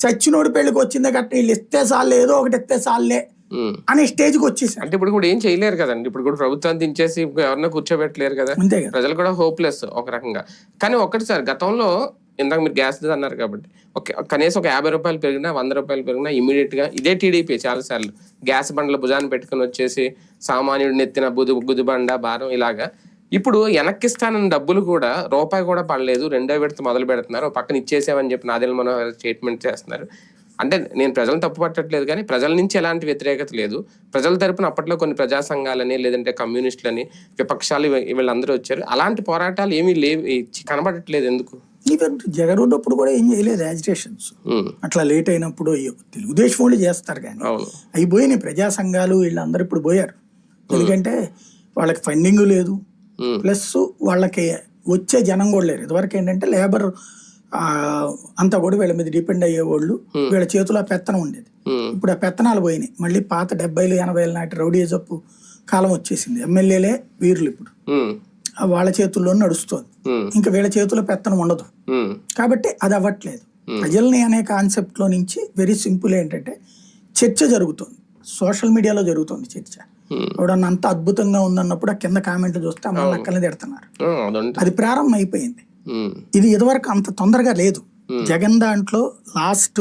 చచ్చినోడి పెళ్ళికి వచ్చిందే కట్ట వీళ్ళు ఇస్తే చాలే ఏదో ఒకటి ఇస్తే ఉమ్. అనే స్టేజ్కి వచ్చేసారు. అంటే ఇప్పుడు కూడా ఏం చేయలేరు కదండి. ఇప్పుడు కూడా ప్రభుత్వాన్ని దించేసి ఎవరన్నా కూర్చోబెట్టలేరు కదా. ప్రజలు కూడా హోప్లెస్ ఒక రకంగా. కానీ ఒక్కటి సార్ గతంలో ఇందాక మీరు గ్యాస్ అన్నారు కాబట్టి ఓకే కనీసం ఒక యాభై రూపాయలు పెరిగినా వంద రూపాయలు పెరిగినా ఇమీడియట్గా ఇదే టీడీపీ చాలా సార్లు గ్యాస్ బండ్ల భుజాన్ని పెట్టుకుని వచ్చేసి సామాన్యుడు నెత్తిన బుదు గుదిబండ భారం ఇలాగా ఇప్పుడు వెనక్కిస్తానన్న డబ్బులు కూడా రూపాయి కూడా పడలేదు రెండో విడత మొదలు పెడుతున్నారు పక్కన ఇచ్చేసామని చెప్పి నాదెల్ మనోహర్ స్టేట్మెంట్ చేస్తున్నారు. అంటే నేను ప్రజలను తప్పు పట్టట్లేదు కానీ ప్రజల నుంచి ఎలాంటి వ్యతిరేకత లేదు. ప్రజల తరపున అప్పట్లో కొన్ని ప్రజా సంఘాలని లేదంటే కమ్యూనిస్టులని విపక్షాలు వీళ్ళందరూ వచ్చారు. అలాంటి పోరాటాలు ఏమీ లేవు కనబడట్లేదు ఎందుకు? ఈవెన్ జగన్ ఉన్నప్పుడు కూడా ఏం చేయలేదు యాజిటేషన్స్ ఉమ్, అట్లా లేట్ అయినప్పుడు తెలుగుదేశం వాళ్ళు చేస్తారు కానీ అవును. అవి పోయినాయి ప్రజా సంఘాలు వీళ్ళందరూ ఇప్పుడు పోయారు. ఎందుకంటే వాళ్ళకి ఫండింగ్ లేదు ప్లస్ వాళ్ళకి వచ్చే జనం కూడా లేరు. ఇదివరకు ఏంటంటే లేబర్ అంతా కూడా వీళ్ళ మీద డిపెండ్ అయ్యేవాళ్ళు వీళ్ళ చేతిలో ఆ పెత్తనం ఉండేది. ఇప్పుడు ఆ పెత్తనాలు పోయినాయి. మళ్ళీ పాత డెబ్బైలు ఎనభైల నాటి రౌడీజప్పు కాలం వచ్చేసింది. ఎమ్మెల్యేలే వీరులు ఇప్పుడు. వాళ్ళ చేతుల్లో నడుస్తుంది. ఇంకా వీళ్ళ చేతిలో పెత్తనం ఉండదు. కాబట్టి అది అవ్వట్లేదు. ప్రజల్ని అనే కాన్సెప్ట్లో నుంచి వెరీ సింపుల్ ఏంటంటే చర్చ జరుగుతుంది. సోషల్ మీడియాలో జరుగుతుంది చర్చ. ఎవడన్నా అంత అద్భుతంగా ఉందన్నప్పుడు ఆ కింద కామెంట్లు చూస్తే అమ్మ నక్కల్ని తిడుతున్నారు. అది ప్రారంభం అయిపోయింది ఇది ఇదివరకు అంత తొందరగా లేదు. జగన్ దాంట్లో లాస్ట్